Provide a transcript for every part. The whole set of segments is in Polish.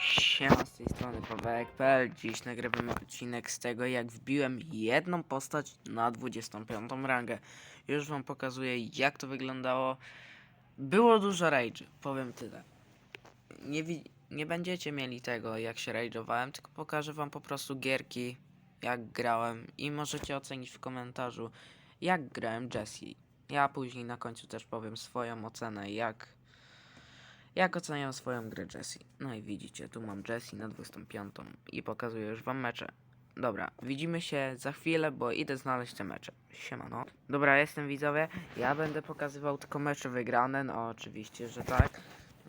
Siema, z tej strony Pawełek.pl. Dziś nagrywamy odcinek z tego, jak wbiłem jedną postać na 25 rangę. Już wam pokazuję, jak to wyglądało. Było dużo rage, powiem tyle. Nie, nie będziecie mieli tego, jak się rage'owałem, tylko pokażę wam po prostu gierki, jak grałem i możecie ocenić w komentarzu, jak grałem Jessie. Ja później na końcu też powiem swoją ocenę, jak jak oceniam swoją grę Jessie? No i widzicie, tu mam Jessie na 25 i pokazuję już wam mecze. Dobra, widzimy się za chwilę, bo idę znaleźć te mecze. Siemano. Dobra, jestem widzowie. Ja będę pokazywał tylko mecze wygrane, no oczywiście, że tak.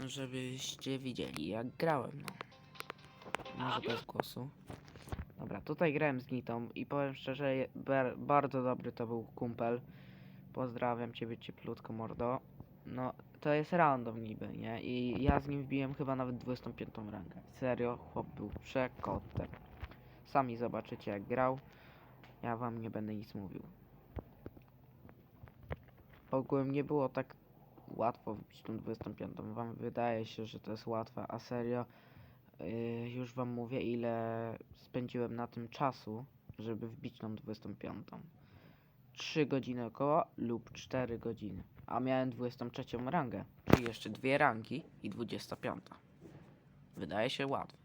Żebyście widzieli jak grałem, no. Może bez głosu. Dobra, tutaj grałem z Nitą i powiem szczerze, bardzo dobry to był kumpel. Pozdrawiam ciebie cieplutko, mordo. No, to jest random niby, nie? I ja z nim wbiłem chyba nawet 25 rangę. Serio, chłop był przekotem. Sami zobaczycie jak grał. Ja wam nie będę nic mówił. Ogółem nie było tak łatwo wbić tą 25. Wam wydaje się, że to jest łatwe, a serio yy, już wam mówię ile spędziłem na tym czasu, żeby wbić tą 25. 3 godziny około lub 4 godziny. A miałem 23 rangę, czyli jeszcze dwie rangi i 25. Wydaje się łatwe,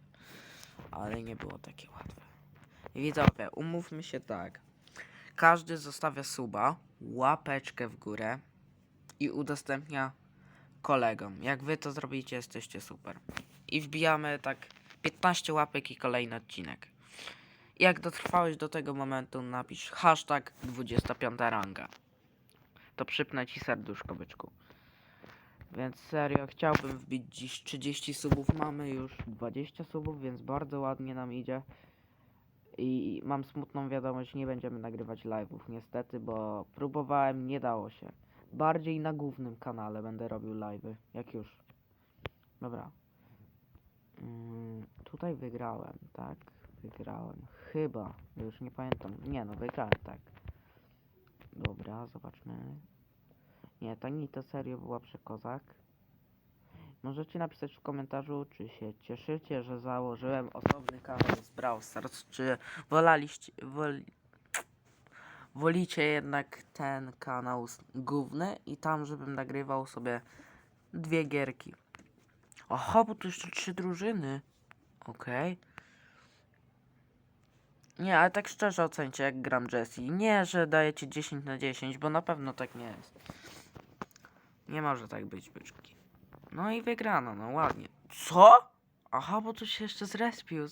ale nie było takie łatwe. Widzowie, umówmy się tak. Każdy zostawia suba, łapeczkę w górę i udostępnia kolegom. Jak wy to zrobicie, jesteście super. I wbijamy tak 15 łapek i kolejny odcinek. Jak dotrwałeś do tego momentu, napisz hashtag 25 ranga. To przypnę ci serduszko, byczku. Więc serio, chciałbym wbić dziś 30 subów. Mamy już 20 subów, więc bardzo ładnie nam idzie. I mam smutną wiadomość, nie będziemy nagrywać live'ów niestety, bo próbowałem, nie dało się. Bardziej na głównym kanale będę robił live'y, jak już. Dobra. Mm, tutaj wygrałem, tak? Wygrałem. Chyba. Już nie pamiętam. Nie no, wygrałem, tak. Dobra, zobaczmy. Nie, ta Nita serio była przekozak. Możecie napisać w komentarzu, czy się cieszycie, że założyłem osobny kanał z Brawl Stars, czy wolaliście, woli, wolicie jednak ten kanał główny i tam, żebym nagrywał sobie dwie gierki. Oho, bo tu jeszcze trzy drużyny. Okej. Nie, ale tak szczerze ocencie, jak gram Jessie. Nie, że dajecie 10 na 10, bo na pewno tak nie jest. Nie może tak być, byczki. No i wygrano, no ładnie. Co? Aha, bo tu się jeszcze zrespił.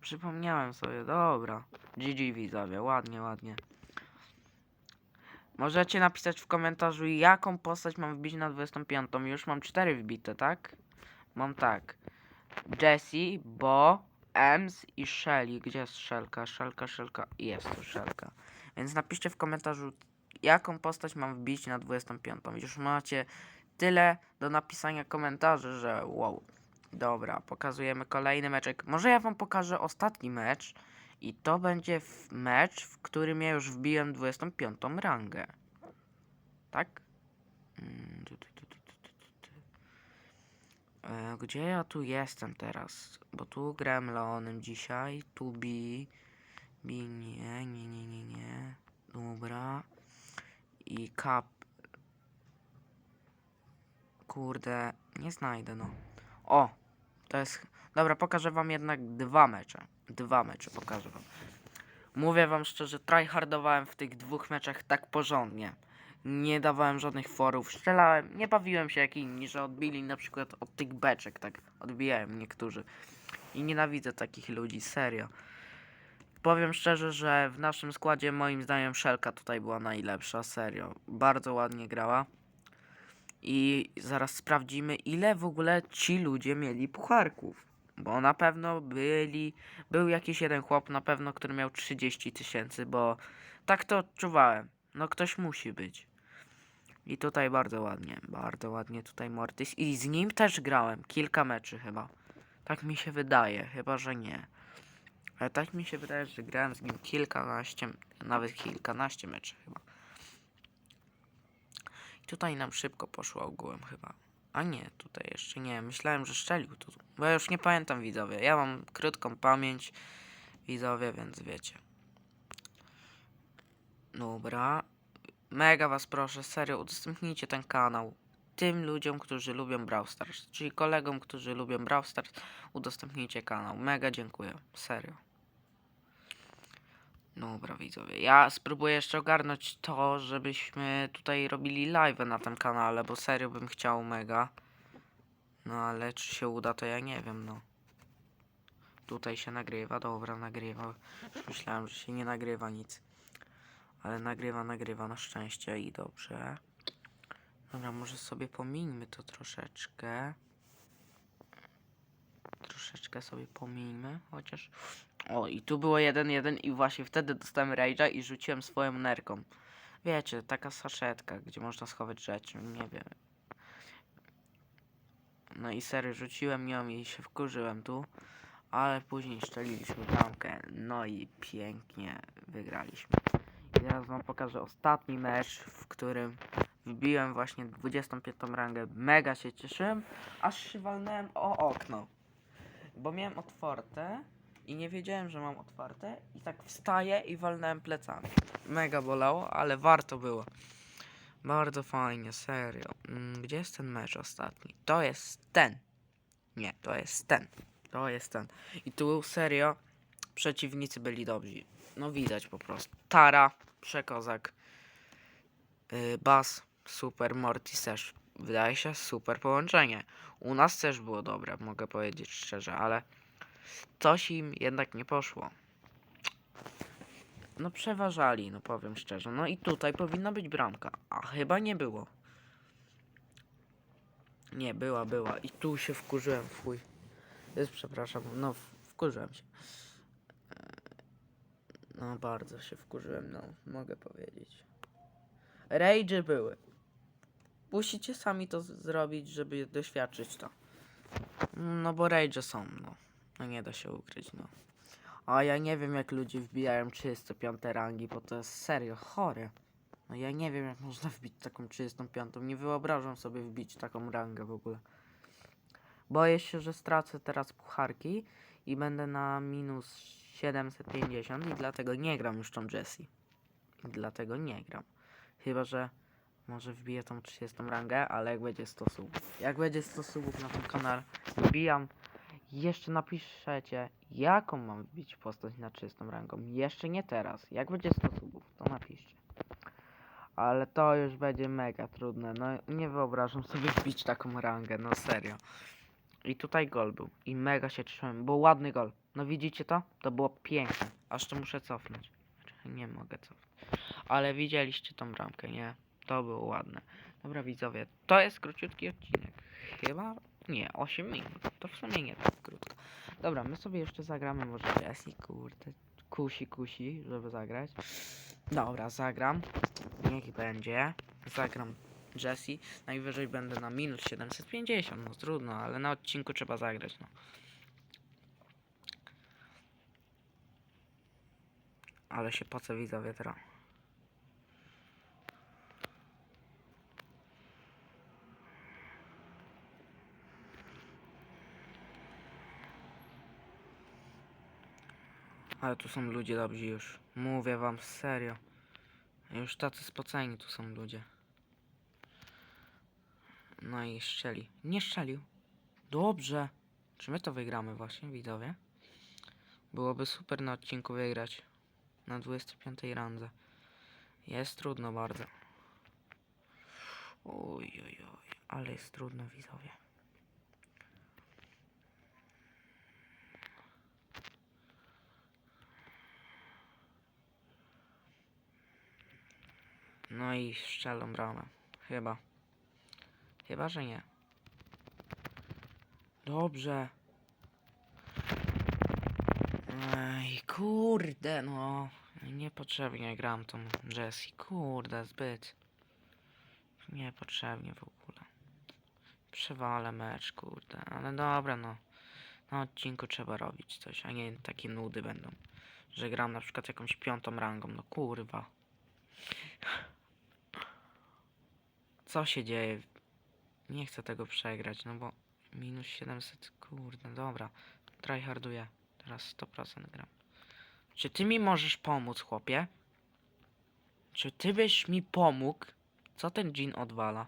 Przypomniałem sobie, dobra. GG widzowie, ładnie, ładnie. Możecie napisać w komentarzu, jaką postać mam wbić na 25. Już mam 4 wbite, tak? Mam tak. Jessie, Bo, Ems i Shelly. Gdzie jest Shelka? Shelka, Shelka. Jest tu Shelka. Więc napiszcie w komentarzu, jaką postać mam wbić na 25. Już macie tyle do napisania komentarzy, że wow. Dobra, pokazujemy kolejny meczek. Może ja wam pokażę ostatni mecz. I to będzie mecz, w którym ja już wbiłem 25 rangę. Tak? Mm, tu, tu, tu, tu, tu, tu, tu. E, Gdzie ja tu jestem teraz? Bo tu grałem Leonem dzisiaj, tu Bi. Bi nie, nie, nie, nie, nie. Dobra. I Kap. Kurde, nie znajdę no. O, to jest... Dobra, pokażę wam jednak dwa mecze. Dwa mecze pokażę wam. Mówię wam szczerze, tryhardowałem w tych dwóch meczach tak porządnie. Nie dawałem żadnych forów, strzelałem, nie bawiłem się jak inni, że odbili na przykład od tych beczek, tak odbijałem niektórzy. I nienawidzę takich ludzi, serio. Powiem szczerze, że w naszym składzie moim zdaniem Szelka tutaj była najlepsza, serio. Bardzo ładnie grała. I zaraz sprawdzimy, ile w ogóle ci ludzie mieli pucharków. Bo na pewno byli. Był jakiś jeden chłop na pewno, który miał 30 tysięcy, bo tak to odczuwałem. No ktoś musi być. I tutaj bardzo ładnie, bardzo ładnie tutaj Mortis. I z nim też grałem kilka meczy chyba. Tak mi się wydaje, chyba że nie. Ale tak mi się wydaje, że grałem z nim kilkanaście, nawet kilkanaście meczy chyba. I tutaj nam szybko poszło ogółem chyba. A nie, tutaj jeszcze nie. Myślałem, że szczelił tu. Bo ja już nie pamiętam widzowie. Ja mam krótką pamięć widzowie, więc wiecie. Dobra. Mega was proszę, serio, udostępnijcie ten kanał tym ludziom, którzy lubią Brawl Stars. Czyli kolegom, którzy lubią Brawl Stars, udostępnijcie kanał. Mega dziękuję, serio. Dobra widzowie, ja spróbuję jeszcze ogarnąć to, żebyśmy tutaj robili live na tym kanale, bo serio bym chciał mega. No ale czy się uda, to ja nie wiem, no. Tutaj się nagrywa, dobra, nagrywa. Myślałem, że się nie nagrywa nic. Ale nagrywa, nagrywa na szczęście i dobrze. Dobra, może sobie pomińmy to troszeczkę. Troszeczkę sobie pomińmy, chociaż... O, i tu było 1-1 i właśnie wtedy dostałem rage'a i rzuciłem swoją nerką. Wiecie, taka saszetka, gdzie można schować rzeczy, nie wiem. No i serio, rzuciłem ją i się wkurzyłem tu. Ale później szczeliliśmy bramkę. No i pięknie wygraliśmy. Teraz wam pokażę ostatni mecz, w którym wbiłem właśnie 25 rangę. Mega się cieszyłem, aż się walnąłem o okno. Bo miałem otwarte i nie wiedziałem, że mam otwarte. I tak wstaję i walnąłem plecami. Mega bolało, ale warto było. Bardzo fajnie, serio. Mm, Gdzie jest ten mecz ostatni? To jest ten. Nie, to jest ten. To jest ten. I tu serio przeciwnicy byli dobrzy. No widać po prostu. Tara, Przekozak, yy, Bas, super, Mortis też. Wydaje się super połączenie. U nas też było dobre, mogę powiedzieć szczerze, ale coś im jednak nie poszło. No przeważali, no powiem szczerze. No i tutaj powinna być bramka, a chyba nie było. Nie, była, była. I tu się wkurzyłem, fuj. Jest, przepraszam, no wkurzyłem się. No bardzo się wkurzyłem, no mogę powiedzieć. Rage były. Musicie sami to zrobić, żeby doświadczyć to. No bo rage są, no. No nie da się ukryć, no. A ja nie wiem jak ludzie wbijają 35 rangi, bo to jest serio chore. No ja nie wiem jak można wbić taką 35. Nie wyobrażam sobie wbić taką rangę w ogóle. Boję się, że stracę teraz pucharki i będę na minus 750 i dlatego nie gram już tą Jessie. I dlatego nie gram. Chyba, że może wbiję tą 30 rangę, ale jak będzie 100 subów. Jak będzie 100 subów na tym kanale, wbijam. Jeszcze napiszecie, jaką mam wbić postać na 30 rangą. Jeszcze nie teraz. Jak będzie 100 subów, to napiszcie. Ale to już będzie mega trudne. No nie wyobrażam sobie wbić taką rangę, no serio. I tutaj gol był. I mega się cieszyłem. Był ładny gol. No widzicie to? To było piękne. Aż to muszę cofnąć. Czekaj, Nie mogę cofnąć. Ale widzieliście tą bramkę, nie? To było ładne. Dobra widzowie, to jest króciutki odcinek. Chyba? Nie, 8 minut. To w sumie nie tak krótko. Dobra, my sobie jeszcze zagramy może Jessie, kurde. Kusi, kusi, żeby zagrać. Dobra, zagram. Niech będzie. Zagram Jessie. Najwyżej będę na minus 750. No trudno, ale na odcinku trzeba zagrać, no. Ale się po co widzowie teraz? Ale tu są ludzie dobrzy już. Mówię wam serio. Już tacy spoceni tu są ludzie. No i szczeli. Nie szczelił. Dobrze. Czy my to wygramy właśnie, widzowie? Byłoby super na odcinku wygrać. Na 25 randze. Jest trudno bardzo. Oj, oj, oj. Ale jest trudno, widzowie. No i strzelą bramę. Chyba. Chyba, że nie. Dobrze. Ej, kurde, no. Niepotrzebnie gram tą Jessie. Kurde, zbyt. Niepotrzebnie w ogóle. Przewalę mecz, kurde. Ale dobra, no. Na odcinku trzeba robić coś, a nie takie nudy będą. Że gram na przykład jakąś piątą rangą. No kurwa. Co się dzieje? Nie chcę tego przegrać, no bo minus 700, kurde, dobra. Tryharduję. Teraz 100% gram. Czy ty mi możesz pomóc, chłopie? Czy ty byś mi pomógł? Co ten dżin odwala?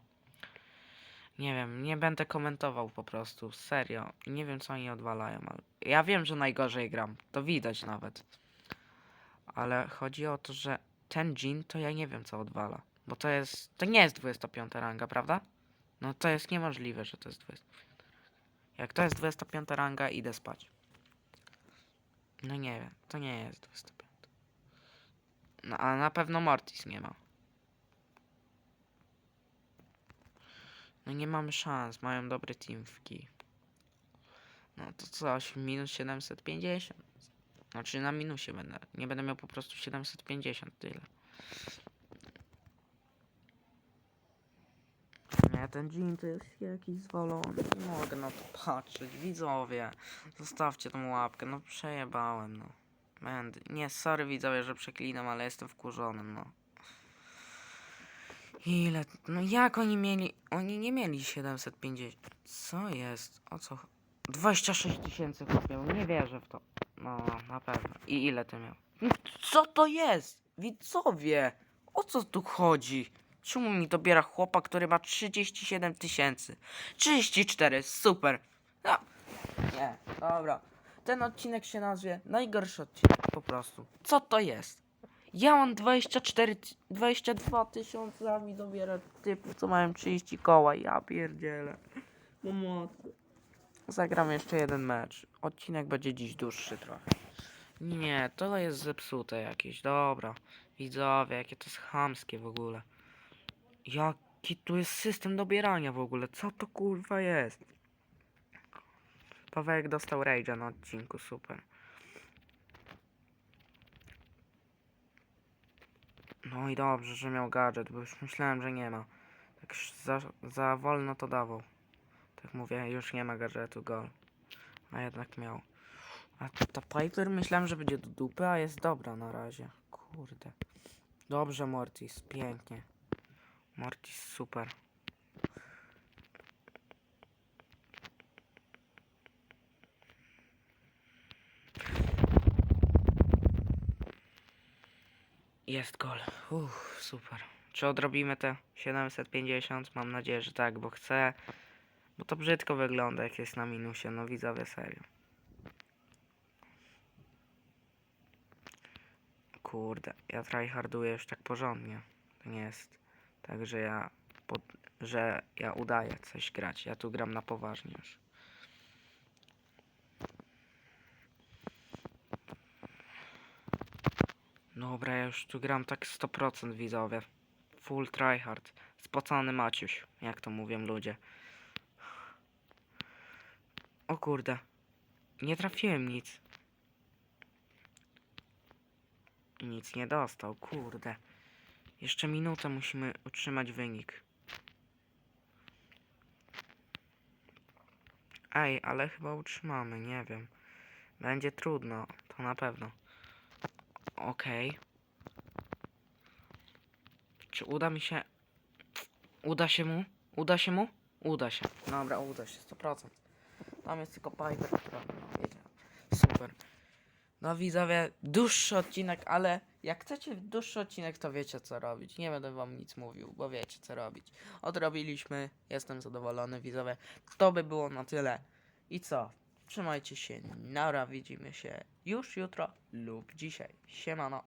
Nie wiem, nie będę komentował po prostu, serio. Nie wiem co oni odwalają, ale ja wiem, że najgorzej gram. To widać nawet. Ale chodzi o to, że ten dżin to ja nie wiem co odwala. Bo to jest. To nie jest 25 ranga, prawda? No to jest niemożliwe, że to jest 25. Jak to jest 25 ranga, idę spać. No nie wiem, to nie jest 25. No a na pewno Mortis nie ma. No nie mamy szans, mają dobry team w kij. No to coś, minus 750. Znaczy na minusie będę. Nie będę miał po prostu 750, tyle. Nie, ten jean to jest jakiś zwolony. Nie mogę na to patrzeć. Widzowie, zostawcie tą łapkę. No przejebałem, no. Będę. Nie, sorry widzowie, że przeklinam, ale jestem wkurzonym, no. Ile? No jak oni mieli? Oni nie mieli 750. Co jest? O co? ch- 26 tysięcy chłopiał. Nie wierzę w to. No, na pewno. I ile ty miał? No, Co to jest? Widzowie! O co tu chodzi? Czemu mi dobiera chłopa, który ma 37 tysięcy? 34, super. No. Nie, dobra. Ten odcinek się nazwie najgorszy odcinek, po prostu. Co to jest? Ja mam 24, ty- 22 tysiące, a mi dobiera typów, co mają 30 koła. Ja pierdzielę. Pomocy. Zagram jeszcze jeden mecz. Odcinek będzie dziś dłuższy trochę. Nie, to jest zepsute jakieś. Dobra. Widzowie, jakie to jest chamskie w ogóle. Jaki tu jest system dobierania w ogóle? Co to kurwa jest? Pawełek dostał rage'a na odcinku, super. No i dobrze, że miał gadżet, bo już myślałem, że nie ma. Tak za, za wolno to dawał. Tak mówię, już nie ma gadżetu, gol. A jednak miał. A ta Piper myślałem, że będzie do dupy, a jest dobra na razie. Kurde. Dobrze, Mortis, pięknie. Mortis, super. Jest gol. Uff, super. Czy odrobimy te 750? Mam nadzieję, że tak, bo chcę. Bo to brzydko wygląda, jak jest na minusie. No widzowie, serio. Kurde, ja tryharduję już tak porządnie. To nie jest tak, że ja, pod, że ja udaję coś grać. Ja tu gram na poważnie już. Dobra, ja już tu gram tak 100% widzowie. Full tryhard. Spocony Maciuś, jak to mówią ludzie. O kurde. Nie trafiłem nic. Nic nie dostał, kurde. Jeszcze minutę musimy utrzymać wynik. Ej, ale chyba utrzymamy, nie wiem. Będzie trudno, to na pewno. Okej. Czy uda mi się... Uda się mu? Uda się mu? Uda się. Dobra, uda się, 100%. Tam jest tylko Piper, która... No. Super. No widzowie, dłuższy odcinek, ale jak chcecie dłuższy odcinek, to wiecie co robić. Nie będę wam nic mówił, bo wiecie co robić. Odrobiliśmy, jestem zadowolony, widzowie. To by było na tyle. I co? Trzymajcie się, nara, widzimy się już jutro lub dzisiaj. Siemano.